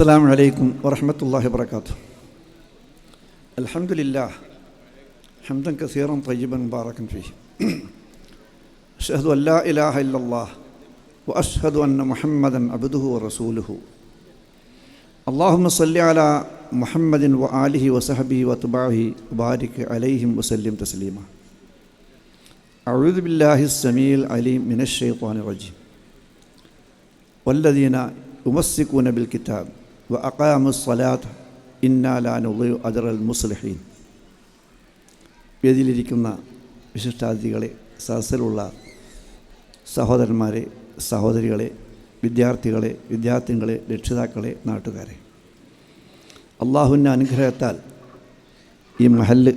السلام عليكم ورحمة الله وبركاته. الحمد لله حمدا كثيرا طيبا مباركا فيه. أشهد أن لا إله إلا الله وأشهد أن محمدا عبده ورسوله. اللهم صل على محمد وآله وصحبه وتبعه وبارك عليهم وسلم تسليما. أعوذ بالله السميع العليم من الشيطان الرجيم. والذين يمسكون بالكتاب അക്കാമുസ്സലാത്ത് ഇന്നാലാനുള്ളു അദറൽ മുസ്ലിഹീൻ. വേദിയിലിരിക്കുന്ന വിശിഷ്ടാതിഥികളെ സദസ്സിലുള്ള സഹോദരന്മാരെ സഹോദരികളെ വിദ്യാർത്ഥികളെ വിദ്യാർത്ഥിനികളെ രക്ഷിതാക്കളെ നാട്ടുകാരെ. അള്ളാഹുവിന്റെ അനുഗ്രഹത്താൽ ഈ മഹല്ല്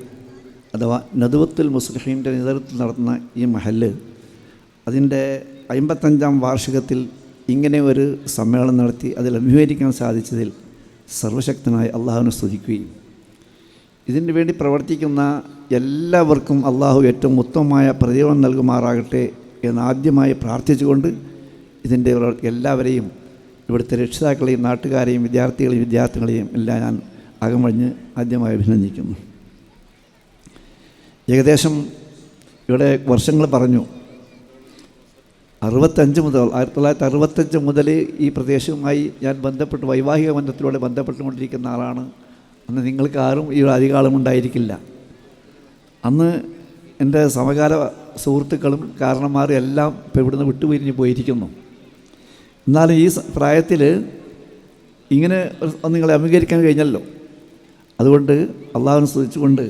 അഥവാ നദുവത്തുൽ മുസ്ലിഹീന്റെ നേതൃത്വത്തിൽ നടത്തുന്ന ഈ മഹല്ല് അതിന്റെ അമ്പത്തഞ്ചാം വാർഷികത്തിൽ ഇങ്ങനെ ഒരു സമ്മേളനം നടത്തി അതിൽ അഭിമുഖീകരിക്കാൻ സാധിച്ചതിൽ സർവശക്തനായ അള്ളാഹുവിനെ സ്തുതിക്കുകയും. ഇതിന് വേണ്ടി പ്രവർത്തിക്കുന്ന എല്ലാവർക്കും അള്ളാഹു ഏറ്റവും ഉത്തമമായ പ്രതിഫലം നൽകുമാറാകട്ടെ എന്ന് ആദ്യമായി പ്രാർത്ഥിച്ചുകൊണ്ട് ഇതിന്റെ എല്ലാവരെയും ഇവിടുത്തെ രക്ഷിതാക്കളെയും നാട്ടുകാരെയും വിദ്യാർത്ഥികളെയും വിദ്യാർത്ഥികളെയും എല്ലാം ഞാൻ അകമഴിഞ്ഞ് ആദ്യമായി അഭിനന്ദിക്കുന്നു. ഏകദേശം ഇവിടെ വർഷങ്ങൾ പറഞ്ഞു. അറുപത്തഞ്ച് മുതൽ ആയിരത്തി തൊള്ളായിരത്തി അറുപത്തഞ്ച് മുതൽ ഈ പ്രദേശവുമായി ഞാൻ ബന്ധപ്പെട്ട് വൈവാഹിക ബന്ധത്തിലൂടെ ബന്ധപ്പെട്ടുകൊണ്ടിരിക്കുന്ന ആളാണ്. അന്ന് നിങ്ങൾക്ക് ആരും ഈ ഒരു അധികാലം ഉണ്ടായിരിക്കില്ല. അന്ന് എന്റെ സമകാല സുഹൃത്തുക്കളും കാരണന്മാരും എല്ലാം ഇപ്പോൾ ഇവിടുന്ന് വിട്ടുപിരിഞ്ഞ് പോയിരിക്കുന്നു. എന്നാലും ഈ പ്രായത്തിൽ ഇങ്ങനെ നിങ്ങളെ അംഗീകരിക്കാൻ കഴിഞ്ഞല്ലോ. അതുകൊണ്ട് അള്ളാഹുവിനെ സ്തുതിച്ചുകൊണ്ട്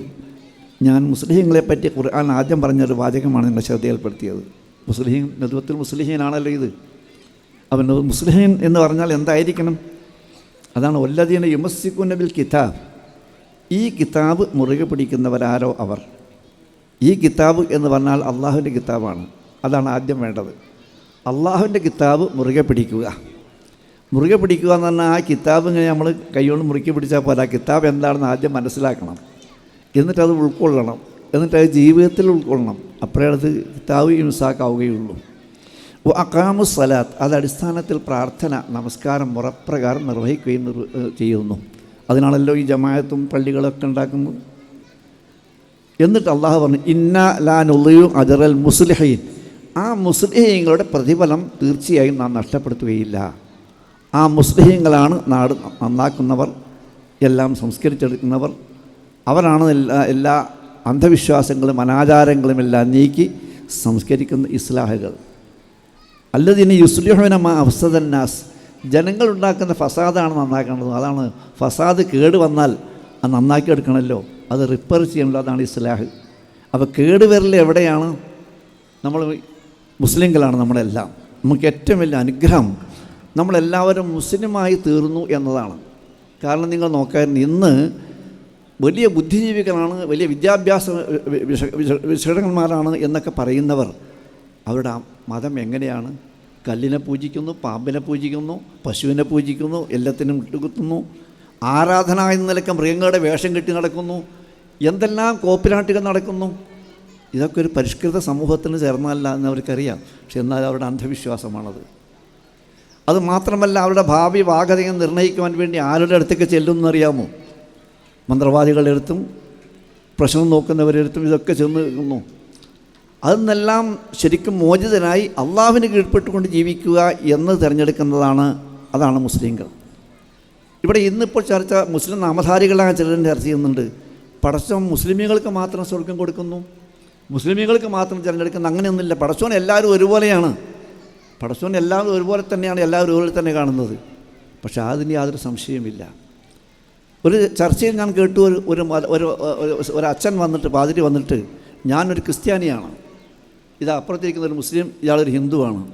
ഞാൻ മുസ്ലിങ്ങളെ പറ്റി ഖുർആൻ ആദ്യം പറഞ്ഞൊരു വാചകമാണ് നിങ്ങളെ ശ്രദ്ധയിൽപ്പെടുത്തിയത്. മുസ്ലിം നെതുവത്തിൽ മുസ്ലിഹീനാണല്ലോ ഇത്. അവൻ മുസ്ലിഹീൻ എന്ന് പറഞ്ഞാൽ എന്തായിരിക്കണം? അതാണ് ഒല്ലതീന യുമസിക്കുനബിൽ കിതാബ്. ഈ കിതാബ് മുറുകെ പിടിക്കുന്നവരാരോ അവർ? ഈ കിതാബ് എന്ന് പറഞ്ഞാൽ അള്ളാഹുവിന്റെ കിതാബാണ്. അതാണ് ആദ്യം വേണ്ടത്. അള്ളാഹുവിന്റെ കിതാബ് മുറുകെ പിടിക്കുക. മുറുകെ പിടിക്കുക എന്ന് പറഞ്ഞാൽ ആ കിതാബ് ഇങ്ങനെ നമ്മൾ കൈകൊണ്ട് മുറുക്കി പിടിച്ചാൽ പോലെ ആ കിതാബ് എന്താണെന്ന് ആദ്യം മനസ്സിലാക്കണം. എന്നിട്ടത് ഉൾക്കൊള്ളണം. എന്നിട്ട് അത് ജീവിതത്തിൽ ഉൾക്കൊള്ളണം. അപ്പോഴേ അത് കിതാബ് ഇൻസാക്കാവുകയുള്ളൂ അക്കാമു സലാത്ത് അത് അടിസ്ഥാനത്തിൽ പ്രാർത്ഥന നമസ്കാരം മുറപ്രകാരം നിർവഹിക്കുകയും ചെയ്യുന്നു. അതിനാണല്ലോ ഈ ജമായത്തും പള്ളികളൊക്കെ ഉണ്ടാക്കുന്നത്. എന്നിട്ട് അള്ളാഹു പറഞ്ഞു ഇന്ന ലാനുള്ളയും അജറൽ മുസ്ലിഹീൻ. ആ മുസ്ലിഹീങ്ങളുടെ പ്രതിഫലം തീർച്ചയായും നാം നഷ്ടപ്പെടുത്തുകയില്ല. ആ മുസ്ലിഹീങ്ങളാണ് നാട് നന്നാക്കുന്നവർ എല്ലാം സംസ്കരിച്ചെടുക്കുന്നവർ. അവരാണ് എല്ലാ എല്ലാ അന്ധവിശ്വാസങ്ങളും അനാചാരങ്ങളും എല്ലാം നീക്കി സംസ്കരിക്കുന്ന ഇസ്ലാഹുകൾ. അല്ലതിന് യുസ്ലിഹുനമ അഫ്സദന്നാസ്. ജനങ്ങൾ ഉണ്ടാക്കുന്ന ഫസാദാണ് നന്നാക്കേണ്ടത്. അതാണ് ഫസാദ് കേട് വന്നാൽ അത് നന്നാക്കി എടുക്കണമല്ലോ അത് റിപ്പയർ ചെയ്യണമല്ലോ അതാണ് ഇസ്ലാഹ്. അപ്പോൾ കേട് വരൽ എവിടെയാണ്? നമ്മൾ മുസ്ലിങ്ങളാണ് നമ്മളെല്ലാം. നമുക്ക് ഏറ്റവും വലിയ അനുഗ്രഹം നമ്മളെല്ലാവരും മുസ്ലിമായി തീർന്നു എന്നതാണ്. കാരണം നിങ്ങൾ നോക്കാൻ ഇന്ന് വലിയ ബുദ്ധിജീവികളാണ് വലിയ വിദ്യാഭ്യാസ വിശകടകന്മാരാണ് എന്നൊക്കെ പറയുന്നവർ അവരുടെ മതം എങ്ങനെയാണ് കല്ലിനെ പൂജിക്കുന്നു പാമ്പിനെ പൂജിക്കുന്നു പശുവിനെ പൂജിക്കുന്നു എല്ലാത്തിനും ഇട്ടുകുത്തുന്നു ആരാധന എന്ന നിലയ്ക്ക് മൃഗങ്ങളുടെ വേഷം കെട്ടി നടക്കുന്നു എന്തെല്ലാം കോപ്പിലാട്ടുകൾ നടക്കുന്നു ഇതൊക്കെ ഒരു പരിഷ്കൃത സമൂഹത്തിന് ചേർന്നല്ല എന്ന് അവർക്കറിയാം പക്ഷെ എന്നാൽ അവരുടെ അന്ധവിശ്വാസമാണത് അത് മാത്രമല്ല അവരുടെ ഭാവി വാഗതയെ നിർണയിക്കുവാൻ വേണ്ടി ആരുടെ അടുത്തേക്ക് ചെല്ലുമെന്നറിയാമോ മന്ത്രവാദികളുടെ അടുത്തും പ്രശ്നം നോക്കുന്നവരുടെ അടുത്തും ഇതൊക്കെ ചെന്ന് നിൽക്കുന്നു അതെന്നെല്ലാം ശരിക്കും മോചിതനായി അള്ളാഹുവിന് കീഴ്പ്പെട്ടുകൊണ്ട് ജീവിക്കുക എന്ന് തിരഞ്ഞെടുക്കുന്നതാണ് അതാണ് മുസ്ലിങ്ങൾ ഇവിടെ ഇന്നിപ്പോൾ ചർച്ച മുസ്ലിം നാമധാരികളായ ചിലരും ചർച്ച ചെയ്യുന്നുണ്ട്. പടച്ചോൻ മുസ്ലിമുകൾക്ക് മാത്രം സ്വർഗം കൊടുക്കുന്നു. മുസ്ലിമുകൾക്ക് മാത്രം തിരഞ്ഞെടുക്കുന്ന. അങ്ങനെയൊന്നുമില്ല. പടച്ചോൻ എല്ലാവരും ഒരുപോലെയാണ്. പടച്ചോൻ എല്ലാവരും ഒരുപോലെ തന്നെയാണ് എല്ലാവരും ഒരുപോലെ തന്നെ കാണുന്നത്. പക്ഷേ അതിന് യാതൊരു സംശയമില്ല ഒരു ചർച്ചയിൽ ഞാൻ കേട്ടു ഒരു ഒരു ഒരു അച്ഛൻ വന്നിട്ട് പാതിരി വന്നിട്ട് ഞാനൊരു ക്രിസ്ത്യാനിയാണ്. ഇത് അപ്പുറത്തിരിക്കുന്ന ഒരു മുസ്ലിം ഇയാളൊരു ഹിന്ദുവാണ്.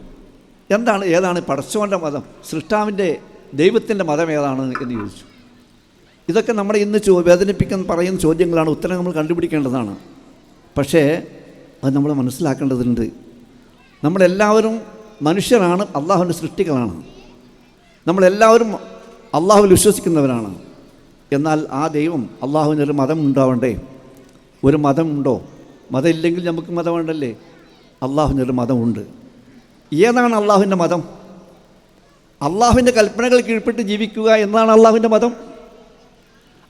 എന്താണ് ഏതാണ് പടച്ചോന്റെ മതം? സൃഷ്ടാവിന്റെ ദൈവത്തിന്റെ മതം ഏതാണ് എന്ന് ചോദിച്ചു. ഇതൊക്കെ നമ്മളെ ഇന്ന് ചോ വേദനിപ്പിക്കുന്ന പറയുന്ന ചോദ്യങ്ങളാണ് ഉത്തരം നമ്മൾ കണ്ടുപിടിക്കേണ്ടതാണ്. പക്ഷേ അത് നമ്മൾ മനസ്സിലാക്കേണ്ടതുണ്ട്. നമ്മളെല്ലാവരും മനുഷ്യരാണ് അള്ളാഹുവിന്റെ സൃഷ്ടികളാണ്. നമ്മളെല്ലാവരും അള്ളാഹുവിൽ വിശ്വസിക്കുന്നവരാണ്. എന്നാൽ ആ ദൈവം അള്ളാഹുവിനൊരു മതം ഉണ്ടാവണ്ടേ? ഒരു മതമുണ്ടോ മതമില്ലെങ്കിൽ നമുക്ക് മതം മതമുണ്ടല്ലേ അള്ളാഹുവിനൊരു മതമുണ്ട് ഏതാണ് അള്ളാഹുവിന്റെ മതം? അള്ളാഹുവിന്റെ കൽപ്പനകൾ കീഴ്പ്പെട്ട് ജീവിക്കുക എന്നാണ് അള്ളാഹുവിന്റെ മതം.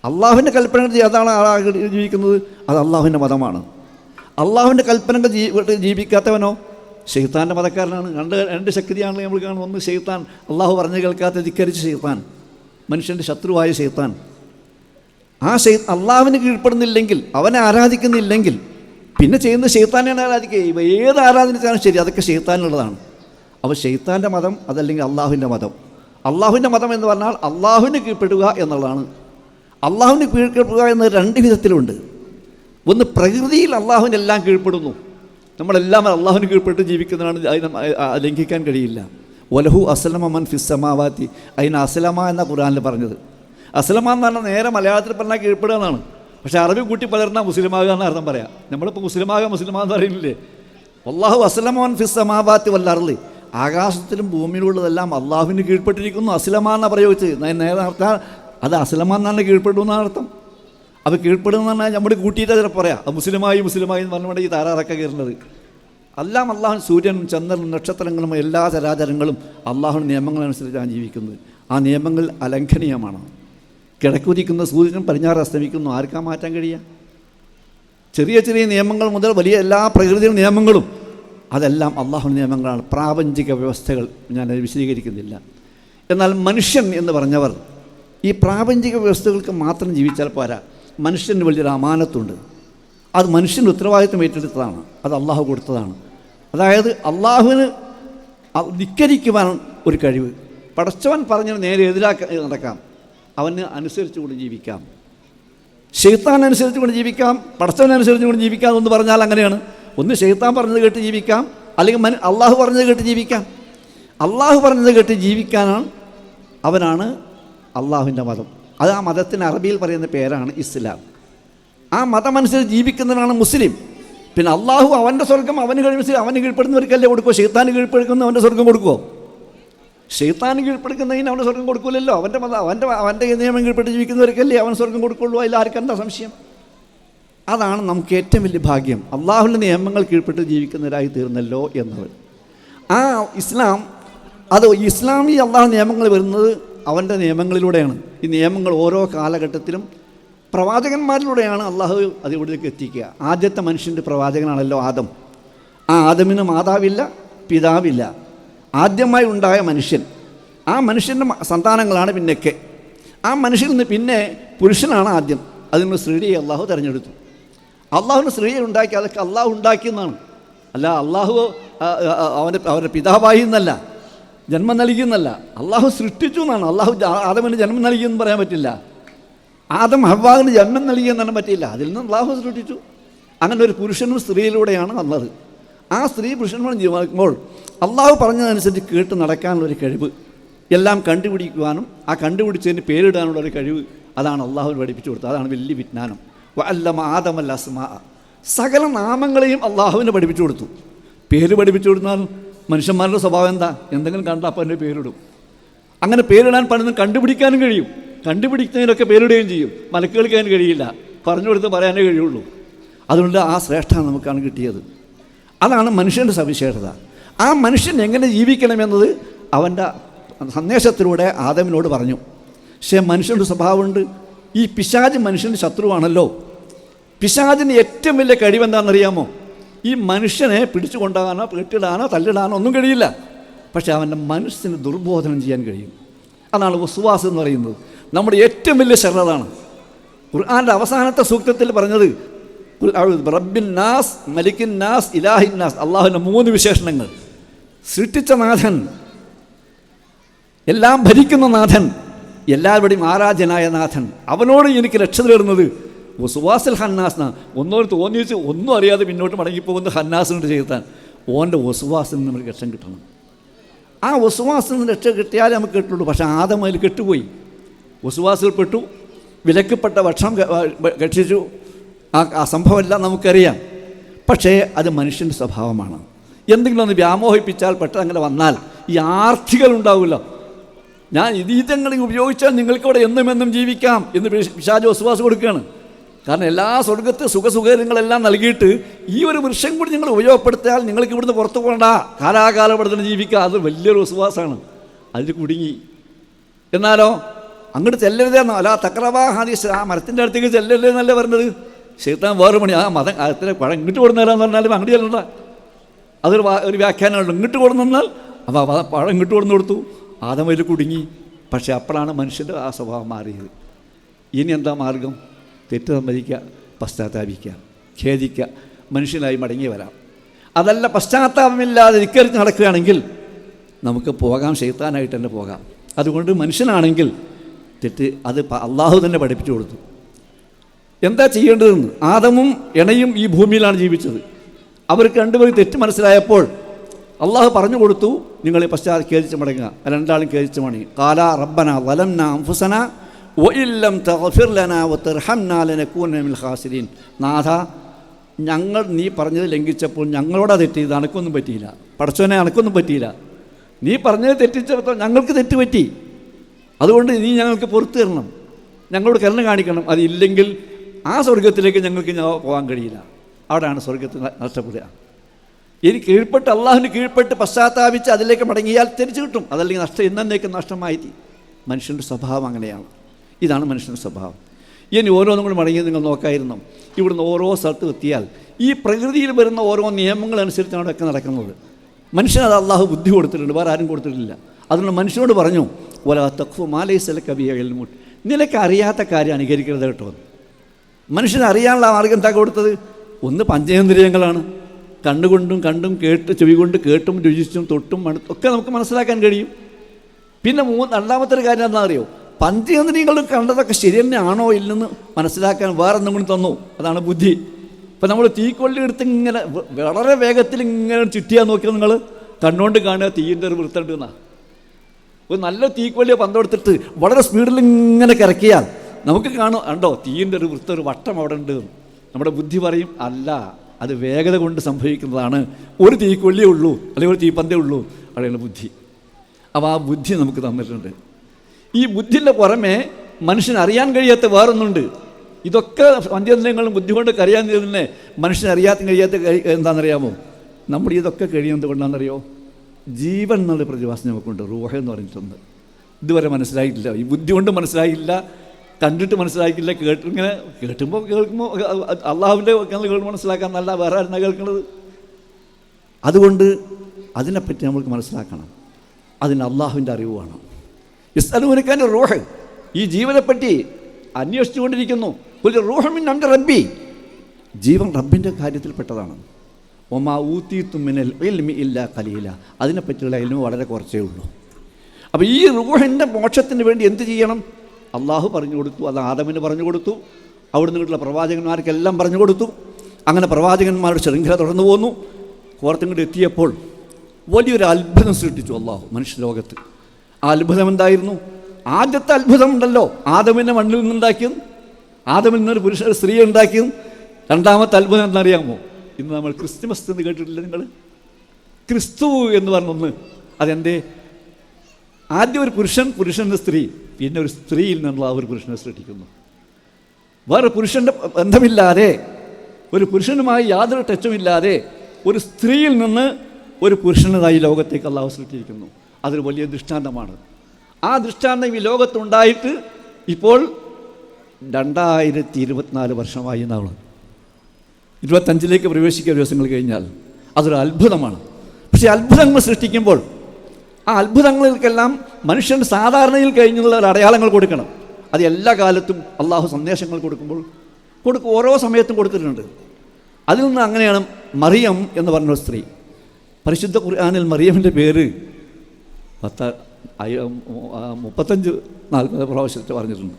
അള്ളാഹുവിന്റെ കൽപ്പനകൾ ഏതാണ് ജീവിക്കുന്നത്? അത് അള്ളാഹുവിന്റെ മതമാണ്. അള്ളാഹുവിന്റെ കൽപ്പനകൾ ജീവിക്കാത്തവനോ? ഷെയ്ത്താന്റെ മതക്കാരനാണ്. രണ്ട് രണ്ട് ശക്തിയാണ് നമ്മൾ കാണുന്നത്. ഒന്ന് ഷെയ്ത്താൻ അള്ളാഹു പറഞ്ഞു കേൾക്കാത്ത ധിക്കരിച്ച ഷെയ്ത്താൻ മനുഷ്യന്റെ ശത്രുവായ ഷെയ്ത്താൻ ആ ഷെയ് അള്ളാഹുവിന് കീഴ്പ്പെടുന്നില്ലെങ്കിൽ അവനെ ആരാധിക്കുന്നില്ലെങ്കിൽ പിന്നെ ചെയ്യുന്ന ഷെയ്ത്താനെയാണ് ആരാധിക്കുക? ഇവ ഏത് ആരാധനച്ചാലും ശരി? അതൊക്കെ ഷെയ്ത്താനുള്ളതാണ് അപ്പോൾ ഷെയ്ത്താന്റെ മതം അതല്ലെങ്കിൽ അള്ളാഹുവിന്റെ മതം? അള്ളാഹുവിന്റെ മതം എന്ന് പറഞ്ഞാൽ അള്ളാഹുവിന് കീഴ്പ്പെടുക എന്നുള്ളതാണ്. അള്ളാഹുവിന് കീഴ്പ്പെടുക എന്ന രണ്ട് വിധത്തിലുണ്ട്. ഒന്ന് പ്രകൃതിയിൽ അള്ളാഹുവിനെല്ലാം കീഴ്പ്പെടുന്നു. നമ്മളെല്ലാം അള്ളാഹുവിന് കീഴ്പ്പെട്ട് ജീവിക്കുന്നതാണ് അതിനെ ലംഘിക്കാൻ കഴിയില്ല. വലഹു അസലമൻ മൻ ഫിസ്സമാവാത്തി. അതിന് അസലമ എന്ന ഖുറാനിൽ പറഞ്ഞത്. അസ്ലമ എന്ന് പറഞ്ഞാൽ നേരെ മലയാളത്തിൽ പറഞ്ഞാൽ കീഴ്പ്പെടുക എന്നാണ്. പക്ഷേ അറബി കൂട്ടി പലർന്നാൽ മുസ്ലിമാകുക എന്ന് അർത്ഥം പറയാം. നമ്മളിപ്പോൾ മുസ്ലിമാകുക മുസ്ലിമാ എന്ന് പറയുന്നില്ലേ? അള്ളാഹു അസ്ലമോൻ ഫിസ്സമാബാത്തി വല്ലറിൽ ആകാശത്തിലും ഭൂമിയിലുള്ളതെല്ലാം അള്ളാഹുവിന് കീഴ്പ്പെട്ടിരിക്കുന്നു. അസ്ലമ എന്നാണ് പ്രയോഗിച്ചത്? ഞാൻ നേരെ അർത്ഥം അത് അസ്ലമ എന്നാണ് കീഴ്പ്പെടും എന്നാണ് അർത്ഥം. അത് കീഴ്പ്പെടുന്ന പറഞ്ഞാൽ നമ്മൾ കൂട്ടിയിട്ട് ചിലപ്പോൾ പറയാം. അത് മുസ്ലിമായി മുസ്ലിമായി എന്ന് പറഞ്ഞുകൊണ്ട് ഈ താരാറൊക്കെ കയറുന്നത് എല്ലാം അള്ളാഹു സൂര്യനും ചന്ദ്രനും നക്ഷത്രങ്ങളും എല്ലാ ചരാചരങ്ങളും അള്ളാഹുവിന്റെ നിയമങ്ങളനുസരിച്ചാണ് ജീവിക്കുന്നത്. ആ നിയമങ്ങൾ അലംഘനീയമാണ്. കിഴക്കുതിക്കുന്ന സൂര്യനും പടിഞ്ഞാറ് അസ്തമിക്കുന്നു. ആർക്കാ മാറ്റാൻ കഴിയുക? ചെറിയ ചെറിയ നിയമങ്ങൾ മുതൽ വലിയ എല്ലാ പ്രകൃതി നിയമങ്ങളും അതെല്ലാം അള്ളാഹു നിയമങ്ങളാണ്. പ്രാപഞ്ചിക വ്യവസ്ഥകൾ ഞാൻ വിശദീകരിക്കുന്നില്ല. എന്നാൽ മനുഷ്യൻ എന്ന് പറഞ്ഞവർ ഈ പ്രാപഞ്ചിക വ്യവസ്ഥകൾക്ക് മാത്രം ജീവിച്ചാൽ പോരാ. മനുഷ്യന് വലിയൊരു അമാനത്തുണ്ട്. അത് മനുഷ്യന്റെ ഉത്തരവാദിത്വം ഏറ്റെടുത്തതാണ്. അത് അള്ളാഹു കൊടുത്തതാണ്. അതായത് അള്ളാഹുവിന് നിക്കരിക്കുവാൻ ഒരു കഴിവ്. പടച്ചവൻ പറഞ്ഞ നേരെ എതിരാക്ക നടക്കാം. അവന് അനുസരിച്ചുകൊണ്ട് ജീവിക്കാം. ഷെയ്ത്താൻ അനുസരിച്ചുകൊണ്ട് ജീവിക്കാം പടച്ചവൻ അനുസരിച്ച് കൊണ്ട് ജീവിക്കാം എന്ന് പറഞ്ഞാൽ അങ്ങനെയാണ്. ഒന്ന് ഷെയ്ത്താൻ പറഞ്ഞത് കേട്ട് ജീവിക്കാം അല്ലെങ്കിൽ മനു അള്ളാഹു പറഞ്ഞത് കേട്ട് ജീവിക്കാം. അള്ളാഹു പറഞ്ഞത് കേട്ട് ജീവിക്കാനാണ് അവനാണ് അള്ളാഹുവിന്റെ മതം. അത് ആ മതത്തിന് അറബിയിൽ പറയുന്ന പേരാണ് ഇസ്ലാം. ആ മതമനുസരിച്ച് ജീവിക്കുന്നവനാണ് മുസ്ലിം. പിന്നെ അള്ളാഹു അവന്റെ സ്വർഗം അവന് കഴിവ് അവന് കീഴ്പ്പെടുന്നവർക്കല്ലേ കൊടുക്കുമോ ഷെയ്ത്താന് കീഴ്പ്പെടുക്കുന്ന അവന്റെ സ്വർഗം കൊടുക്കുമോ ഷെയ്ത്താന് കീഴ്പ്പെടുക്കുന്നതിന് അവന് സ്വർഗം കൊടുക്കില്ലല്ലോ അവന്റെ മത അവന്റെ അവന്റെ നിയമം കീഴ്പ്പെട്ട് ജീവിക്കുന്നവർക്കല്ലേ അവൻ സ്വർഗം കൊടുക്കുള്ളൂ? അതിൽ എന്താ സംശയം? അതാണ് നമുക്ക് ഏറ്റവും വലിയ ഭാഗ്യം. അള്ളാഹുവിന്റെ നിയമങ്ങൾ കീഴ്പ്പെട്ട് ജീവിക്കുന്നവരായി തീർന്നല്ലോ എന്നത് ആ ഇസ്ലാം അത് ഇസ്ലാമി അള്ളാഹു നിയമങ്ങൾ വരുന്നത് അവന്റെ നിയമങ്ങളിലൂടെയാണ്. ഈ നിയമങ്ങൾ ഓരോ കാലഘട്ടത്തിലും പ്രവാചകന്മാരിലൂടെയാണ് അള്ളാഹു അത് ഇവിടേക്ക് എത്തിക്കുക. ആദ്യത്തെ മനുഷ്യന്റെ പ്രവാചകനാണല്ലോ ആദം. ആ ആദമിന് മാതാവില്ല പിതാവില്ല. ആദ്യമായി ഉണ്ടായ മനുഷ്യൻ. ആ മനുഷ്യന്റെ സന്താനങ്ങളാണ് പിന്നൊക്കെ ആ മനുഷ്യനിൽ നിന്ന് പിന്നെ പുരുഷനാണ് ആദ്യം. അതിന് സ്ത്രീയെ അള്ളാഹു തിരഞ്ഞെടുത്തു. അള്ളാഹുവിന് സ്ത്രീയെ ഉണ്ടാക്കി അതൊക്കെ അള്ളാഹു ഉണ്ടാക്കിയെന്നാണ് അല്ല അള്ളാഹു അവന്റെ അവരുടെ പിതാവായി എന്നല്ല ജന്മം നൽകിയെന്നല്ല അള്ളാഹു സൃഷ്ടിച്ചു എന്നാണ്. അള്ളാഹു ആദമിന് ജന്മം നൽകിയെന്ന് പറയാൻ പറ്റില്ല. ആദം ഹവാദിന് ജന്മം നൽകിയെന്നാണ് പറ്റില്ല. അതിൽ നിന്ന് അള്ളാഹു സൃഷ്ടിച്ചു. അങ്ങനെ ഒരു പുരുഷനും സ്ത്രീയിലൂടെയാണ് വന്നത്. ആ സ്ത്രീ പുരുഷന്മാർ ജീവിക്കുമ്പോൾ അള്ളാഹു പറഞ്ഞതനുസരിച്ച് കേട്ട് നടക്കാനുള്ളൊരു കഴിവ് എല്ലാം കണ്ടുപിടിക്കുവാനും ആ കണ്ടുപിടിച്ചതിന് പേരിടാനുള്ള ഒരു കഴിവ് അതാണ് അള്ളാഹു പഠിപ്പിച്ചു കൊടുത്തത്. അതാണ് വലിയ വിജ്ഞാനം. അല്ലമ ആദമല്ല അസ്മാ. സകല നാമങ്ങളെയും അള്ളാഹുവിനെ പഠിപ്പിച്ചു കൊടുത്തു. പേര് പഠിപ്പിച്ചു കൊടുത്താൽ മനുഷ്യന്മാരുടെ സ്വഭാവം എന്താ? എന്തെങ്കിലും കണ്ടാൽ അപ്പം എന്റെ പേരിടും. അങ്ങനെ പേരിടാൻ പലതും കണ്ടുപിടിക്കാനും കഴിയും. കണ്ടുപിടിക്കുന്നതിനൊക്കെ പേരിടുകയും ചെയ്യും. മലക്കുകൾക്കാൻ കഴിയില്ല. പറഞ്ഞു കൊടുത്ത് പറയാനേ കഴിയുള്ളൂ. അതുകൊണ്ട് ആ ശ്രേഷ്ഠ നമുക്കാണ് കിട്ടിയത്. അതാണ് മനുഷ്യന്റെ സവിശേഷത. ആ മനുഷ്യൻ എങ്ങനെ ജീവിക്കണമെന്നത് അവന്റെ സന്ദേശത്തിലൂടെ ആദമിനോട് പറഞ്ഞു. പക്ഷേ മനുഷ്യന്റെ സ്വഭാവമുണ്ട്. ഈ പിശാജ് മനുഷ്യന്റെ ശത്രുവാണല്ലോ. പിശാജിന് ഏറ്റവും വലിയ കഴിവെന്താണെന്നറിയാമോ? ഈ മനുഷ്യനെ പിടിച്ചു കൊണ്ടുപോകാനോ കെട്ടിടാനോ തല്ലിടാനോ ഒന്നും കഴിയില്ല. പക്ഷേ അവന്റെ മനസ്സിന് ദുർബോധനം ചെയ്യാൻ കഴിയും. അതാണ് വസുവാസ് എന്ന് പറയുന്നത്. നമ്മുടെ ഏറ്റവും വലിയ ശരണതാണ് ഖുർആാന്റെ അവസാനത്തെ സൂക്തത്തിൽ പറഞ്ഞത് ബിറബ്ബിൻ നാസ് മലിക്കിൻ നാസ് ഇലാഹിൻ നാസ്. അള്ളാഹുവിന്റെ മൂന്ന് വിശേഷണങ്ങൾ. സൃഷ്ടിച്ച നാഥൻ. എല്ലാം ഭരിക്കുന്ന നാഥൻ. എല്ലാവരുടെയും ആരാധ്യനായ നാഥൻ. അവനോട് എനിക്ക് രക്ഷ തേടുന്നത് സുവാസൽ ഹന്നാസ് ഒന്നോട് തോന്നിച്ച് ഒന്നും അറിയാതെ പിന്നോട്ട് മടങ്ങിപ്പോകുന്ന ഹന്നാസിനോട് ചെയ്താൽ ഓന്റെ വസുവാസിൽ നിന്ന് നമുക്ക് രക്ഷം കിട്ടണം. ആ വസുവാസിൽ നിന്ന് രക്ഷ കിട്ടിയാലേ നമുക്ക് കിട്ടുള്ളൂ. പക്ഷേ ആദം അതിൽ കെട്ടുപോയി. വസുവാസിൽ പെട്ടു വിലക്കപ്പെട്ട ഭക്ഷണം ഭക്ഷിച്ചു. ആ സംഭവമെല്ലാം നമുക്കറിയാം. പക്ഷേ അത് മനുഷ്യന്റെ സ്വഭാവമാണ്. എന്തെങ്കിലും ഒന്ന് വ്യാമോഹിപ്പിച്ചാൽ പെട്ടെന്ന് അങ്ങനെ വന്നാൽ ഈ ആർത്തികൾ ഉണ്ടാവില്ല ഞാൻ ഇത് ഇതങ്ങനെ ഉപയോഗിച്ചാൽ നിങ്ങൾക്കിവിടെ എന്നും എന്നും ജീവിക്കാം എന്ന് പിശാജ് വസുവാസ് കൊടുക്കുകയാണ്. കാരണം എല്ലാ സ്വർഗത്ത് സുഖസുഖങ്ങളെല്ലാം നൽകിയിട്ട് ഈ ഒരു വൃക്ഷം കൂടി നിങ്ങൾ ഉപയോഗപ്പെടുത്തിയാൽ നിങ്ങൾക്ക് ഇവിടുന്ന് പുറത്തു പോകണ്ട. കാലാകാലം ഇവിടെ തന്നെ ജീവിക്കുക. അത് വലിയൊരു വിശ്വാസമാണ് അതിൽ കുടുങ്ങി. എന്നാലോ? അങ്ങോട്ട് ചെല്ലരുതെന്നോ അല്ല തക്രവാ ഹാദീസ്. ആ മരത്തിന്റെ അടുത്തേക്ക് ചെല്ലരുതെന്നല്ലേ പറഞ്ഞത്? ശൈത്താൻ വേറെ പണി ആ മതം അത്ര പഴം ഇങ്ങോട്ട് കൊടുന്നേരാന്ന് പറഞ്ഞാലും അങ്ങോട്ട് ചെല്ലണ്ട. അതൊരു ഒരു വ്യാഖ്യാനമുണ്ട് ഇങ്ങോട്ട് കൊടുന്നാൽ അപ്പോൾ അവ പഴം ഇങ്ങോട്ട് കൊടുന്നു കൊടുത്തു. ആദം അതിൽ കുടുങ്ങി. പക്ഷേ അപ്പോഴാണ് മനുഷ്യന്റെ ആ സ്വഭാവം മാറിയത്. ഇനി എന്താ മാർഗം? തെറ്റ് സമ്മതിക്കുക പശ്ചാത്താപിക്കുക ഖേദിക്കുക മനുഷ്യനായി മടങ്ങി വരാം. അതല്ല പശ്ചാത്താപമില്ലാതെ ധിക്കരിച്ച് നടക്കുകയാണെങ്കിൽ നമുക്ക് പോകാം ശൈത്താനായിട്ട് തന്നെ പോകാം. അതുകൊണ്ട് മനുഷ്യനാണെങ്കിൽ തെറ്റ് അത് അള്ളാഹു തന്നെ പഠിപ്പിച്ചു കൊടുത്തു. എന്താ ചെയ്യേണ്ടതെന്ന്? ആദമും ഇണയും ഈ ഭൂമിയിലാണ് ജീവിച്ചത്. അവർക്ക് രണ്ടുപേരും തെറ്റ് മനസ്സിലായപ്പോൾ അള്ളാഹു പറഞ്ഞു കൊടുത്തു നിങ്ങൾ പശ്ചാത്തലം ഖേദിച്ചു മടങ്ങുക. രണ്ടാളും ഖേദിച്ചു മണി കാല റബ്ബന വലംന അംഫുസന ഒയില്ലം തഗ്ഫിർ ലനാ വതർഹംനാ ലനകൂന മിനൽ ഖാസിരീൻ. നാഥ ഞങ്ങൾ നീ പറഞ്ഞത് ലംഘിച്ചപ്പോൾ ഞങ്ങളോടാ തെറ്റിയത് അനക്കൊന്നും പറ്റിയില്ല. പടച്ചവനെ അനക്കൊന്നും പറ്റിയില്ല. നീ പറഞ്ഞത് തെറ്റിച്ചപ്പോൾ ഞങ്ങൾക്ക് തെറ്റ് പറ്റി. അതുകൊണ്ട് നീ ഞങ്ങൾക്ക് പുറത്തു തരണം ഞങ്ങളോട് കരുണ കാണിക്കണം. അതില്ലെങ്കിൽ ആ സ്വർഗത്തിലേക്ക് ഞങ്ങൾക്ക് പോകാൻ കഴിയില്ല. അവിടെയാണ് സ്വർഗത്തിൽ നഷ്ടപ്പെടുക ഇനി കീഴ്പ്പെട്ട് അള്ളാഹുവിന് കീഴ്പ്പെട്ട് പശ്ചാത്താപിച്ച് അതിലേക്ക് മടങ്ങിയാൽ തിരിച്ചു കിട്ടും. അതല്ലെങ്കിൽ നഷ്ടം എന്നേക്കും നഷ്ടമായി തീ മനുഷ്യന്റെ സ്വഭാവം അങ്ങനെയാണ്. ഇതാണ് മനുഷ്യന്റെ സ്വഭാവം. ഇനി ഓരോന്നും കൂടി മടങ്ങി നിങ്ങൾ നോക്കായിരുന്നു. ഇവിടുന്ന് ഓരോ സ്ഥലത്ത് എത്തിയാൽ ഈ പ്രകൃതിയിൽ വരുന്ന ഓരോ നിയമങ്ങളനുസരിച്ചാണ് ഒക്കെ നടക്കുന്നത്. മനുഷ്യനത് അള്ളാഹു ബുദ്ധി കൊടുത്തിട്ടുണ്ട് വേറെ ആരും കൊടുത്തിട്ടില്ല. അതുകൊണ്ട് മനുഷ്യനോട് പറഞ്ഞു ഒല തഖ്ഫു മാലൈസല കവിയ എൽമുട്ട് നിനക്ക് അറിയാത്ത കാര്യം അനുകരിക്കരുത് കേട്ടോ. മനുഷ്യന് അറിയാനുള്ള മാർഗം എന്താ കൊടുത്തത്? ഒന്ന് പഞ്ചേന്ദ്രിയങ്ങളാണ്. കണ്ണുകൊണ്ടും കണ്ടും കേട്ട് ചെവി കൊണ്ട് കേട്ടും രുചിച്ചും തൊട്ടും മണും ഒക്കെ നമുക്ക് മനസ്സിലാക്കാൻ കഴിയും. പിന്നെ മൂന്ന് രണ്ടാമത്തെ ഒരു കാര്യം എന്താ അറിയോ പഞ്ചേന്ദ്രിയങ്ങൾ കണ്ടതൊക്കെ ശരി തന്നെയാണോ ഇല്ലെന്ന് മനസ്സിലാക്കാൻ വേറെ കൂടി തന്നു. അതാണ് ബുദ്ധി. ഇപ്പം നമ്മൾ തീക്കൊള്ളി എടുത്ത് ഇങ്ങനെ വളരെ വേഗത്തിൽ ഇങ്ങനെ ചുറ്റിയാൽ നോക്കിയാൽ നിങ്ങൾ കണ്ണുകൊണ്ട് കാണുക തീയിന്റെ ഒരു വൃത്തമുണ്ട് എന്നാ. ഒരു നല്ല തീക്കൊള്ളിയെ പന്തെടുത്തിട്ട് വളരെ സ്പീഡിൽ ഇങ്ങനെ കിറക്കിയാൽ നമുക്ക് കാണും ഉണ്ടോ തീയിന്റെ ഒരു വൃത്തം ഒരു വട്ടം അവിടെ ഉണ്ട് എന്ന്. നമ്മുടെ ബുദ്ധി പറയും അല്ല അത് വേഗത കൊണ്ട് സംഭവിക്കുന്നതാണ്. ഒരു തീക്കൊള്ളിയേ ഉള്ളൂ അല്ലെങ്കിൽ ഒരു തീപ്പന്തേ ഉള്ളൂ അവിടെയുള്ള ബുദ്ധി. അപ്പോൾ ആ ബുദ്ധി നമുക്ക് തന്നിട്ടുണ്ട്. ഈ ബുദ്ധിന്റെ പുറമെ മനുഷ്യന് അറിയാൻ കഴിയാത്ത വേറൊന്നുണ്ട്. ഇതൊക്കെ പഞ്ചേന്ദ്രിയങ്ങളും ബുദ്ധി കൊണ്ട് അറിയാൻ തന്നെ മനുഷ്യൻ അറിയാത്ത കഴിയാത്ത എന്താണെന്നറിയാമോ? നമ്മൾ ഇതൊക്കെ കഴിയുന്നത് കൊണ്ടാണെന്നറിയോ? ജീവൻ എന്നുള്ള പ്രതിഭാസം നമുക്കുണ്ട്. റൂഹ എന്ന് പറഞ്ഞിട്ടുണ്ട് ഇതുവരെ മനസ്സിലായിട്ടില്ല. ഈ ബുദ്ധി കൊണ്ട് മനസ്സിലായില്ല. കണ്ടിട്ട് മനസ്സിലാക്കില്ല കേട്ട് ഇങ്ങനെ കേട്ടുമ്പോൾ കേൾക്കുമ്പോൾ അള്ളാഹുവിന്റെ കേൾക്കുമ്പോൾ മനസ്സിലാക്കാൻ നല്ല വേറെ ആരുന്ന കേൾക്കുന്നത് അതുകൊണ്ട് അതിനെപ്പറ്റി നമ്മൾക്ക് മനസ്സിലാക്കണം. അതിന് അള്ളാഹുവിന്റെ അറിവ് വേണം. ഇസ്ലൂനക്കാന്റെ റൂഹ്. ഈ ജീവനെപ്പറ്റി അന്വേഷിച്ചുകൊണ്ടിരിക്കുന്നു. ഒരു റൂഹമിൻ അന്റെ റബ്ബി. ജീവൻ റബ്ബിന്റെ കാര്യത്തിൽപ്പെട്ടതാണ്. ഒമാ ഊത്തീത്തുമിനൽ എൽമി ഇല്ല കലിയില്ല അതിനെപ്പറ്റിയുള്ള എൽമി വളരെ കുറച്ചേ ഉള്ളൂ. അപ്പോൾ ഈ റൂഹിന്റെ മോക്ഷത്തിന് വേണ്ടി എന്ത് ചെയ്യണം? അള്ളാഹു പറഞ്ഞു കൊടുത്തു അത് ആദമിന് പറഞ്ഞു കൊടുത്തു അവിടുന്ന് നിന്നുള്ള പ്രവാചകന്മാർക്കെല്ലാം പറഞ്ഞു കൊടുത്തു. അങ്ങനെ പ്രവാചകന്മാരുടെ ശൃംഖല തുടർന്നു പോന്നു. കോർത്തിങ്ങോട്ട് എത്തിയപ്പോൾ വലിയൊരു അത്ഭുതം സൃഷ്ടിച്ചു അള്ളാഹു മനുഷ്യലോകത്ത്. ആ അത്ഭുതം എന്തായിരുന്നു? ആദ്യത്തെ അത്ഭുതം ഉണ്ടല്ലോ ആദമിനെ മണ്ണിൽ നിന്നുണ്ടാക്കിയത്. ആദമിൽ നിന്നൊരു പുരുഷ സ്ത്രീ ഉണ്ടാക്കിയത്. രണ്ടാമത്തെ അത്ഭുതം എന്നറിയാമോ ഇന്ന് നമ്മൾ ക്രിസ്തുമസ് എന്ന് കേട്ടിട്ടില്ല നിങ്ങൾ? ക്രിസ്തു എന്ന് പറഞ്ഞൊന്ന്. അതെന്തേ? ആദ്യം ഒരു പുരുഷൻ പുരുഷന്റെ സ്ത്രീ. പിന്നെ ഒരു സ്ത്രീയിൽ നിന്നുള്ള ആ ഒരു പുരുഷനെ സൃഷ്ടിക്കുന്നു വേറെ പുരുഷന്റെ ബന്ധമില്ലാതെ ഒരു പുരുഷനുമായി യാതൊരു ടച്ചുമില്ലാതെ ഒരു സ്ത്രീയിൽ നിന്ന് ഒരു പുരുഷനതായി ലോകത്തേക്ക് അള്ളാഹു സൃഷ്ടിച്ചിരിക്കുന്നു അതൊരു വലിയ ദൃഷ്ടാന്തമാണ്. ആ ദൃഷ്ടാന്തം ഈ ലോകത്തുണ്ടായിട്ട് ഇപ്പോൾ രണ്ടായിരത്തി ഇരുപത്തിനാല് വർഷമായി എന്നാണ്. ഇരുപത്തഞ്ചിലേക്ക് പ്രവേശിക്കുക ദിവസങ്ങൾ കഴിഞ്ഞാൽ അതൊരു അത്ഭുതമാണ്. പക്ഷേ അത്ഭുതങ്ങൾ സൃഷ്ടിക്കുമ്പോൾ ആ അത്ഭുതങ്ങൾക്കെല്ലാം മനുഷ്യൻ സാധാരണയിൽ കഴിഞ്ഞുള്ള ഒരു അടയാളങ്ങൾ കൊടുക്കണം. അത് എല്ലാ കാലത്തും അള്ളാഹു സന്ദേശങ്ങൾ കൊടുക്കുമ്പോൾ കൊടുക്കും ഓരോ സമയത്തും കൊടുത്തിട്ടുണ്ട്. അതിൽ നിന്ന് അങ്ങനെയാണ് മറിയം എന്ന് പറഞ്ഞ സ്ത്രീ. പരിശുദ്ധ ഖുർആാനിൽ മറിയമിന്റെ പേര് പത്ത് മുപ്പത്തഞ്ച് നാൽപ്പത് പ്രാവശ്യത്തെ പറഞ്ഞിട്ടുണ്ട്.